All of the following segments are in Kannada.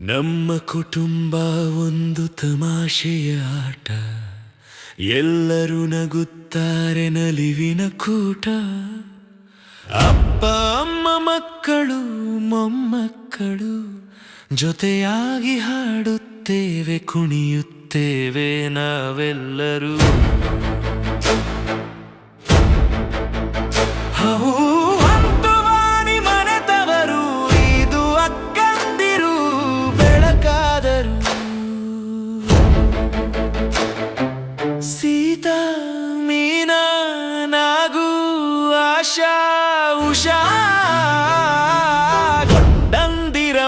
ನಮ್ಮ ಕುಟುಂಬ ಒಂದು ತಮಾಷೆಯ ಆಟ. ಎಲ್ಲರೂ ನಗುತ್ತಾರೆ ನಲಿವಿನ ಕೂಟ. ಅಪ್ಪ, ಅಮ್ಮ, ಮಕ್ಕಳು, ಮೊಮ್ಮಕ್ಕಳು ಜೊತೆಯಾಗಿ ಹಾಡುತ್ತೇವೆ, ಕುಣಿಯುತ್ತೇವೆ ನಾವೆಲ್ಲರೂ. ಆಶಾ ಉಷಾ.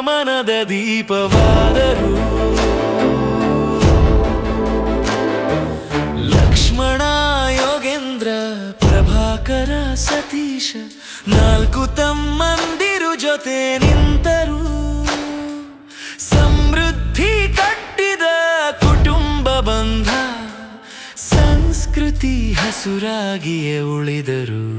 ಮನದ ದೀಪವಾದರು ಲಕ್ಷ್ಮಣ ಯೋಗೇಂದ್ರ ಪ್ರಭಾಕರ ಸತೀಶ ನಾಲ್ಕು ತಮ್ಮಂದಿರು ಜೊತೆ ನಿಂತರು. ಸಮೃದ್ಧಿ ಕಟ್ಟಿದ ಕುಟುಂಬ ಬಂಧ, ಸಂಸ್ಕೃತಿ ಹಸುರಾಗಿಯೇ ಉಳಿದರು.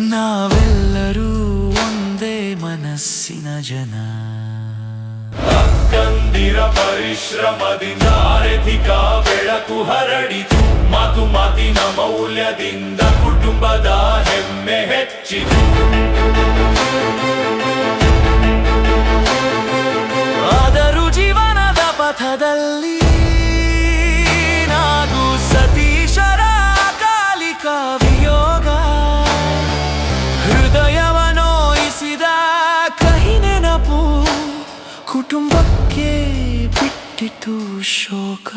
ನಾವೆಲ್ಲರೂ ಒಂದೇ ಮನಸ್ಸಿನ ಜನ. ಅಕ್ಕಂದಿರ ಪರಿಶ್ರಮದಿಂದ ಬೆಳಕು ಹರಡಿತು. ಮಾತು ಮಾತಿನ ಮೌಲ್ಯದಿಂದ ಕುಟುಂಬದ ಹೆಮ್ಮೆ ಹೆಚ್ಚಿತು. ಆದರೂ ಜೀವನದ ಪಥದಲ್ಲಿ ಹೃದಯವ ನೋಯಿಸಿದ ಕಹಿ ನೆನಪು ಕುಟುಂಬಕ್ಕೆ ಬಿಟ್ಟಿತು ಶೋಕ.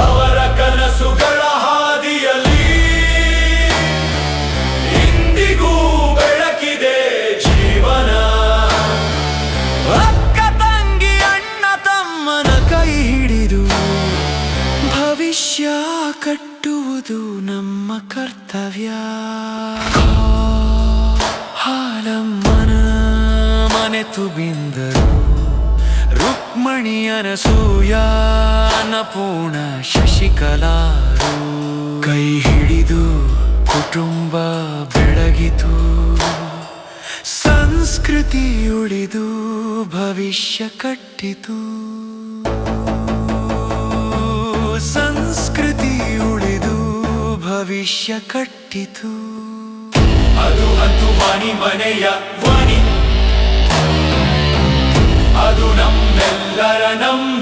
ಅವರ ಕನಸುಗಳ ಹಾದಿಯಲ್ಲಿ ಇಂದಿಗೂ ಬೆಳಕಿದೆ ಜೀವನ. ಅಕ್ಕ ತಂಗಿ ಅಣ್ಣ ತಮ್ಮನ ಕೈ ಹಿಡಿದು ಭವಿಷ್ಯ ಕಟ್ಟುವುದು ನಮ್ಮ ಕರ್ತವ್ಯ. ಹಾಲಮ್ಮನ ಮನೆತು ಬಿಂದರು ರುಕ್ಮಣಿಯನ ಸೂಯ, ಅನ್ನಪೂರ್ಣ ಶಶಿಕಲಾರು. ಕೈ ಹಿಡಿದು ಕುಟುಂಬ ಬೆಳಗಿತು. ಸಂಸ್ಕೃತಿ ಉಳಿದು ಭವಿಷ್ಯ ಕಟ್ಟಿತು. ಭವಿಷ್ಯ ಕಟ್ಟಿತು. ಅದು ಅದು ವಾಣಿ ಮನೆಯ ವಾಣಿ. ಅದು ನಮ್ಮೆಲ್ಲರ ನಮ್ಮ